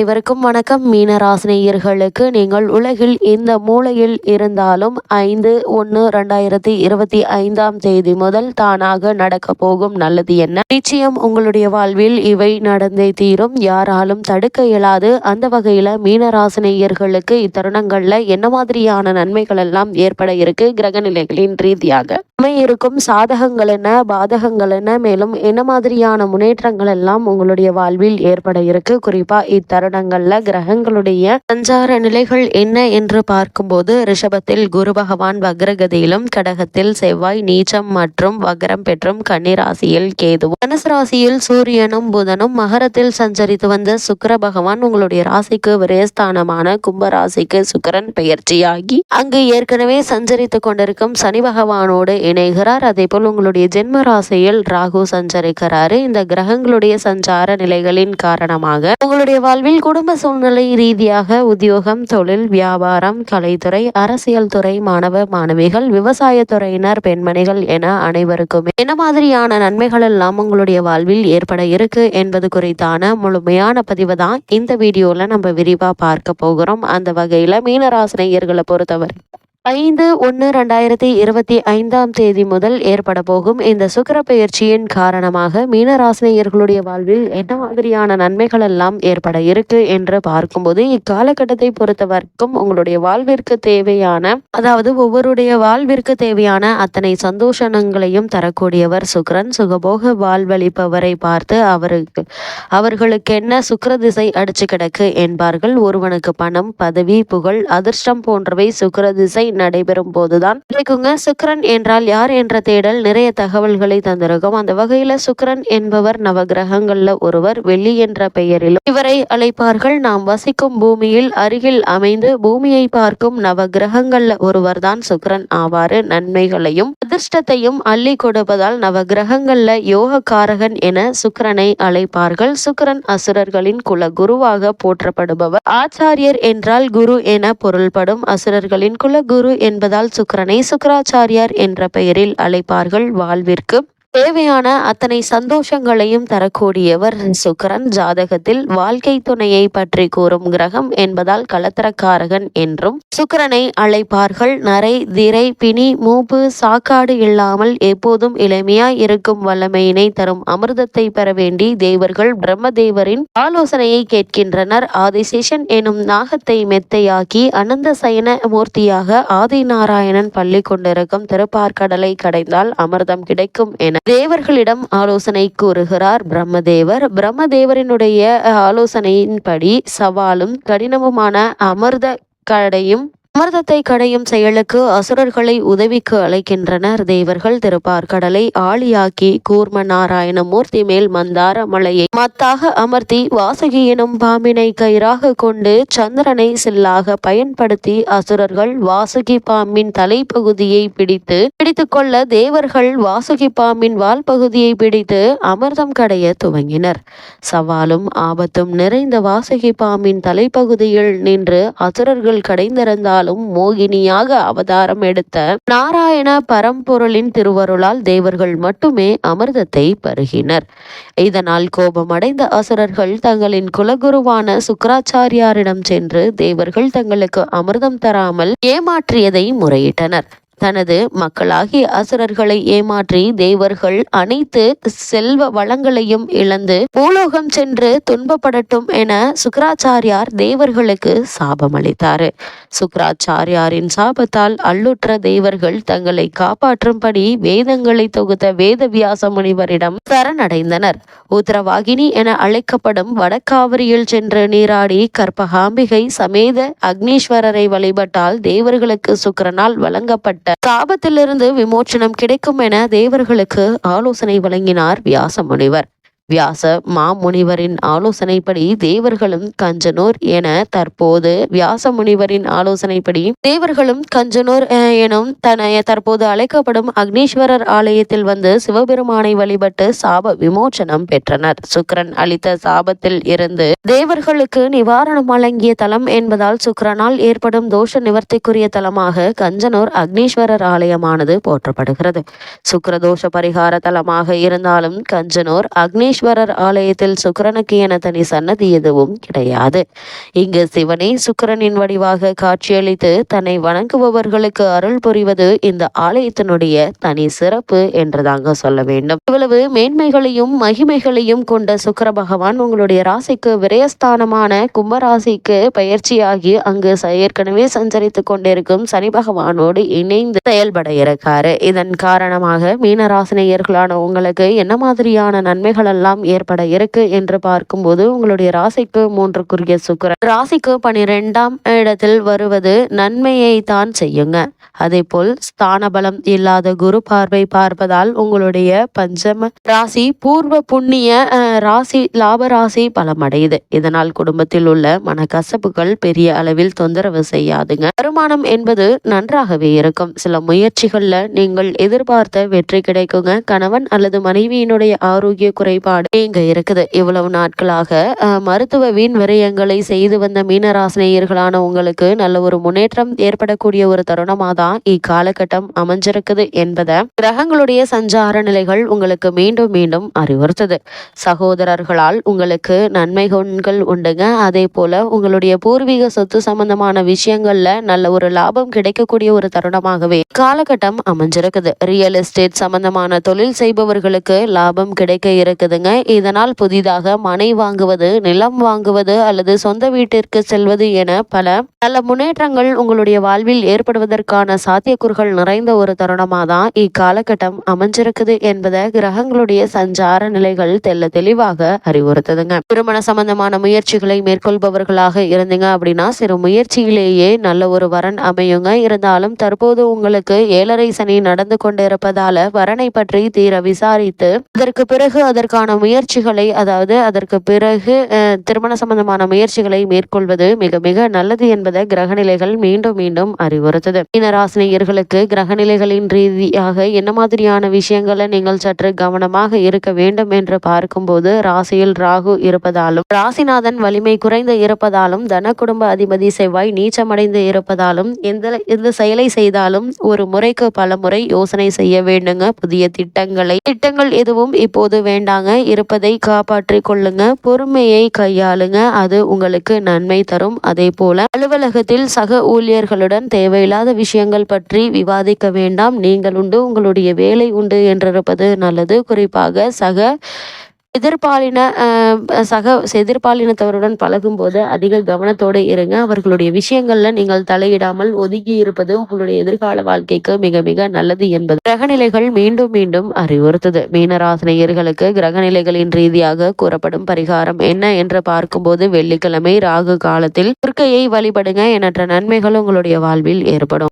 அனைவருக்கும் வணக்கம். மீனராசினியர்களுக்கு நீங்கள் உலகில் இந்த மூலையில் இருந்தாலும் ஐந்து ஒன்று ரெண்டாயிரத்தி இருபத்தி ஐந்தாம் தேதி முதல் தானாக நடக்க போகும் நல்லது என்ன? நிச்சயம் உங்களுடைய வாழ்வில் இவை நடந்தே தீரும். யாராலும் தடுக்க இயலாது. அந்த வகையில மீனராசினியர்களுக்கு இத்தருணங்கள்ல என்ன மாதிரியான நன்மைகள் எல்லாம் ஏற்பட இருக்கு? கிரக நிலைகளின் ரீதியாக. இருக்கும் சாதகங்கள் என்ன பாதகங்கள் என்ன மேலும் என்ன மாதிரியான முன்னேற்றங்கள் எல்லாம் உங்களுடைய வாழ்வில் ஏற்பட இருக்கு? குறிப்பா இத்தருணங்கள்ல கிரகங்களுடைய சஞ்சார நிலைகள் என்ன என்று பார்க்கும்போது ரிஷபத்தில் குரு பகவான் வக்ரகதியிலும் கடகத்தில் செவ்வாய் நீச்சம் மற்றும் வக்ரம் பெற்றும் கன்னிராசியில் கேதுவும் தனுசு ராசியில் சூரியனும் புதனும் மகரத்தில் சஞ்சரித்து வந்த சுக்கர பகவான் உங்களுடைய ராசிக்கு விரயஸ்தானமான கும்பராசிக்கு சுக்கரன் பெயர்ச்சியாகி அங்கு ஏற்கனவே சஞ்சரித்து கொண்டிருக்கும் சனி பகவானோடு இணைகிறார். அதே போல் உங்களுடைய ஜென்ம ராசியில் ராகு சஞ்சரிக்கிறாரு. இந்த கிரகங்களுடைய சஞ்சார நிலைகளின் காரணமாக உங்களுடைய வாழ்வில் குடும்ப சூழ்நிலை ரீதியாக உத்தியோகம் தொழில் வியாபாரம் கலைத்துறை அரசியல் துறை மாணவ மாணவிகள் விவசாய துறையினர் பெண்மணிகள் என அனைவருக்குமே என்ன மாதிரியான நன்மைகள் எல்லாம் உங்களுடைய வாழ்வில் ஏற்பட இருக்கு என்பது குறித்தான முழுமையான பதிவு தான் இந்த வீடியோல நம்ம விரிவா பார்க்க போகிறோம். அந்த வகையில மீனராசினியர்களை பொறுத்தவரை ஐந்து ஒன்று ரெண்டாயிரத்தி இருபத்தி ஐந்தாம் தேதி முதல் ஏற்பட போகும் இந்த சுக்கர பயிற்சியின் காரணமாக மீனராசினியர்களுடைய வாழ்வில் என்ன மாதிரியான நன்மைகள் எல்லாம் ஏற்பட இருக்கு என்று பார்க்கும்போது இக்காலகட்டத்தை பொறுத்தவரைக்கும் உங்களுடைய வாழ்விற்கு தேவையான அதாவது ஒவ்வொருடைய வாழ்விற்கு தேவையான அத்தனை சந்தோஷங்களையும் தரக்கூடியவர் சுக்கரன். சுகபோக வாழ்வழிப்பவரை பார்த்து அவருக்கு அவர்களுக்கு என்ன சுக்கர திசை அடிச்சு கிடக்கு என்பார்கள். ஒருவனுக்கு பணம் பதவி புகழ் அதிர்ஷ்டம் போன்றவை சுக்கர திசை நடைபெறும் போதுதான் கிடைக்குங்க. சுக்கரன் என்றால் யார் என்ற தேடல் நிறைய தகவல்களை தந்திருக்கும். அந்த வகையில சுக்கரன் என்பவர் நவகிரகங்கள்ல ஒருவர். வெள்ளி என்ற பெயரிலும் இவரை அழைப்பார்கள். நாம் வசிக்கும் பூமியில் அருகில் அமைந்து பூமியை பார்க்கும் நவகிரகங்கள்ல ஒருவர் தான் சுக்கரன் ஆவாறு. நன்மைகளையும் அதிர்ஷ்டத்தையும் அள்ளி கொடுப்பதால் நவகிரகங்கள்ல யோக காரகன் என சுக்கரனை அழைப்பார்கள். சுக்கரன் அசுரர்களின் குல குருவாக போற்றப்படுபவர். ஆச்சாரியர் என்றால் குரு என பொருள்படும். அசுரர்களின் குல குரு குரு என்பதால் சுக்கரனை சுக்கராச்சாரியார் என்ற பெயரில் அழைப்பார்கள் வாழ்விற்கு. தேவையான அத்தனை சந்தோஷங்களையும் தரக்கூடியவர் சுக்கரன். ஜாதகத்தில் வாழ்க்கை துணையை பற்றி கூறும் கிரகம் என்பதால் கலத்தரக்காரகன் என்றும் சுக்கரனை அழைப்பார்கள். நரை திரை பிணி மூப்பு சாக்காடு இல்லாமல் எப்போதும் இளமையாய் இருக்கும் வல்லமையினை தரும் அமிர்தத்தை பெற வேண்டி தேவர்கள் பிரம்மதேவரின் ஆலோசனையை கேட்கின்றனர். ஆதிசேஷன் எனும் நாகத்தை மெத்தையாக்கி அனந்த சயன மூர்த்தியாக ஆதி நாராயணன் பள்ளி கொண்டிருக்கும் திருப்பார்கடலை கடைந்தால் அமிர்தம் கிடைக்கும் என தேவர்களிடம் ஆலோசனை கூறுகிறார் பிரம்மதேவர். பிரம்மதேவரினுடைய ஆலோசனையின்படி சவாலும் கடினமுமான அமிர்த கடையும் அமிர்தத்தை கடையும் செயலுக்கு அசுரர்களை உதவிக்கு அழைக்கின்றனர். தேவர்கள் திருப்பார் கடலை ஆளியாக்கி கூர்ம நாராயணமூர்த்தி மேல் மந்தார மலையை மத்தாக அமர்த்தி வாசுகி எனும் பாம்பினை கயிறாக கொண்டு சந்திரனை சில்லாக பயன்படுத்தி அசுரர்கள் வாசுகி பாம்பின் தலைப்பகுதியை பிடித்து பிடித்துக்கொள்ள தேவர்கள் வாசுகி பாம்பின் வால் பகுதியை பிடித்து அமிர்தம் கடைய துவங்கினர். சவாலும் ஆபத்தும் நிறைந்த வாசுகி பாம்பின் தலைப்பகுதியில் நின்று அசுரர்கள் கடைந்திருந்தால் இருந்தாலும் மோகினியாக அவதாரம் எடுத்த நாராயண பரம்பொருளின் திருவருளால் தேவர்கள் மட்டுமே அமிர்தத்தை பருகினர். இதனால் கோபமடைந்த அசுரர்கள் தங்களின் குலகுருவான சுக்கராச்சாரியாரிடம் சென்று தேவர்கள் தங்களுக்கு அமிர்தம் தராமல் ஏமாற்றியதை முறையிட்டனர். தனது மக்களாகிய அசுரர்களை ஏமாற்றி தேவர்கள் அனைத்து செல்வ வளங்களையும் இழந்து பூலோகம் சென்று துன்பப்படட்டும் என சுக்கராச்சாரியார் தேவர்களுக்கு சாபம் அளித்தார் சுக்கராச்சாரியாரின் சாபத்தால் அல்லுற்ற தேவர்கள் தங்களை காப்பாற்றும்படி வேதங்களை தொகுத்த வேதவியாச முனிவரிடம் சரணடைந்தனர். உத்தரவாகினி என அழைக்கப்படும் வடக்காவிரியில் சென்று நீராடி கற்பகாம்பிகை சமேத அக்னீஸ்வரரை வழிபட்டால் தேவர்களுக்கு சுக்கரனால் வழங்கப்பட்ட சாபத்திலிருந்து விமோச்சனம் கிடைக்கும் என தேவர்களுக்கு ஆலோசனை வழங்கினார் வியாச முனிவர் வியாச மாமுனிவரின் ஆலோசனைப்படி தேவர்களும் கஞ்சனூர் என தற்போது வியாச முனிவரின் ஆலோசனைப்படி தேவர்களும் கஞ்சனூர் எனும் தன தற்போது அழைக்கப்படும் அக்னீஸ்வரர் ஆலயத்தில் வந்து சிவபெருமானை வழிபட்டு சாப விமோச்சனம் பெற்றனர். சுக்கரன் அளித்த சாபத்தில் இருந்து தேவர்களுக்கு நிவாரணம் வழங்கிய தலம் என்பதால் சுக்கரனால் ஏற்படும் தோஷ நிவர்த்திக்குரிய தலமாக கஞ்சனூர் அக்னீஸ்வரர் ஆலயமானது போற்றப்படுகிறது. சுக்கரதோஷ பரிகார தலமாக இருந்தாலும் கஞ்சனூர் அக்னீஸ்வரர் சனீஸ்வரர் ஆலயத்தில் சுக்கிரனுக்கு என தனி சன்னதி எதுவும் கிடையாது. இங்கு சிவனே சுக்கிரனின் வடிவாக காட்சியளித்து தன்னை வணங்குபவர்களுக்கு அருள் புரிவது இந்த ஆலயத்தினுடைய தனி சிறப்பு என்றுதாங்க சொல்ல வேண்டும். இவ்வளவு மேன்மைகளையும் மகிமைகளையும் கொண்ட சுக்கர பகவான் உங்களுடைய ராசிக்கு விரயஸ்தானமான கும்பராசிக்கு பயிற்சியாகி அங்கு ஏற்கனவே சஞ்சரித்து கொண்டிருக்கும் சனி பகவானோடு இணைந்து செயல்பட இருக்காரு. இதன் காரணமாக மீனராசினியர்களான உங்களுக்கு என்ன மாதிரியான நன்மைகள் எல்லாம் ஏற்பட இருக்கு என்று பார்க்கும்போது உங்களுடைய ராசிக்கு மூன்றுக்குரிய சுக்கரன். ராசிக்கு பனிரெண்டாம் இடத்தில் வருவது நன்மையை தான் செய்யுங்க. அதே போல் ஸ்தான பலம் இல்லாத குரு பார்வை பார்ப்பதால் உங்களுடைய பஞ்சம ராசி பூர்வ புண்ணிய ராசி லாப ராசி பலமடையுது. இதனால் குடும்பத்தில் உள்ள மனக்கசப்புகள் பெரிய அளவில் தொந்தரவு செய்யாதுங்க. வருமானம் என்பது நன்றாகவே இருக்கும். சில முயற்சிகள்ல நீங்கள் எதிர்பார்த்த வெற்றி கிடைக்குங்க. கணவன் அல்லது மனைவியினுடைய ஆரோக்கிய குறைபாடு இங்க இருக்குது. இவ்வளவு நாட்களாக மருத்துவ வீண் விரயங்களை செய்து வந்த மீனராசினியர்களான உங்களுக்கு நல்ல ஒரு முன்னேற்றம் ஏற்படக்கூடிய ஒரு தருணமாக தான் இக்காலகட்டம் அமைஞ்சிருக்குது என்பதை கிரகங்களுடைய சஞ்சார நிலைகள் உங்களுக்கு மீண்டும் மீண்டும் அறிவுறுத்துது. சகோதரர்களால் உங்களுக்கு நன்மை குண்கள் உண்டுங்க. அதே போல உங்களுடைய பூர்வீக சொத்து சம்பந்தமான விஷயங்கள்ல நல்ல ஒரு லாபம் கிடைக்கக்கூடிய ஒரு தருணமாகவே காலகட்டம் அமைஞ்சிருக்குது. ரியல் எஸ்டேட் சம்பந்தமான தொழில் செய்பவர்களுக்கு லாபம் கிடைக்க இருக்குதுங்க. இதனால் புதிதாக மனை வாங்குவது நிலம் வாங்குவது அல்லது சொந்த வீட்டிற்கு செல்வது என பல நல்ல முன்னேற்றங்கள் உங்களுடைய வாழ்வில் ஏற்படுவதற்கான சாத்தியக்கூறுகள் நிறைந்த ஒரு தருணமாக தான் இக்காலகட்டம் அமைஞ்சிருக்குது என்பதை கிரகங்களுடைய சஞ்சார நிலைகள் தெல்ல தெளிவாக அறிவுறுத்துதுங்க. திருமண சம்பந்தமான முயற்சிகளை மேற்கொள்பவர்களாக இருந்தீங்க அப்படின்னா சிறு முயற்சியிலேயே நல்ல ஒரு வரன் அமையுங்க. இருந்தாலும் தற்போது உங்களுக்கு ஏழரை சனி நடந்து கொண்டிருப்பதால வரனை பற்றி தீர விசாரித்து அதற்கு பிறகு அதற்கான முயற்சிகளை அதாவது அதற்கு பிறகு திருமண சம்பந்தமான முயற்சிகளை மேற்கொள்வது மிக மிக நல்லது என்பதை கிரகநிலைகள் மீண்டும் மீண்டும் அறிவுறுத்தது. மீனராசினியர்களுக்கு கிரகநிலைகளின் ரீதியாக என்ன மாதிரியான விஷயங்களை நீங்கள் சற்று கவனமாக இருக்க வேண்டும் என்று பார்க்கும்போது ராசியில் ராகு இருப்பதாலும் ராசிநாதன் வலிமை குறைந்து இருப்பதாலும் தன குடும்ப அதிபதி செவ்வாய் நீச்சமடைந்து இருப்பதாலும் எந்த எந்த செயலை செய்தாலும் ஒரு முறைக்கு பல முறை யோசனை செய்ய வேண்டுங்க. புதிய திட்டங்களை திட்டங்கள் எதுவும் இப்போது வேண்டாங்க. இருப்பதை காப்பாற்றிக் கொள்ளுங்க. பொறுமையை கையாளுங்க. அது உங்களுக்கு நன்மை தரும். அதே போல அலுவலகத்தில் சக ஊழியர்களுடன் தேவையில்லாத விஷயங்கள் பற்றி விவாதிக்க வேண்டாம். நீங்கள் உண்டு. உங்களுடைய வேலை உண்டு என்றிருப்பது நல்லது. குறிப்பாக சக எதிர்பாலின சக எதிர்பாலினத்தவருடன் பழகும்போது அதிக கவனத்தோடு இருங்க. அவர்களுடைய விஷயங்கள்ல நீங்கள் தலையிடாமல் ஒதுங்கி இருப்பது உங்களுடைய எதிர்கால வாழ்க்கைக்கு மிக மிக நல்லது என்பது. கிரகநிலைகள் மீண்டும் மீண்டும் அறிவுறுத்துது. மீனராசினியர்களுக்கு கிரகநிலைகளின் ரீதியாக கூறப்படும் பரிகாரம் என்ன என்று பார்க்கும்போது வெள்ளிக்கிழமை ராகு காலத்தில் துர்க்கையை வழிபடுங்க. எண்ணற்ற நன்மைகள் உங்களுடைய வாழ்வில் ஏற்படும்.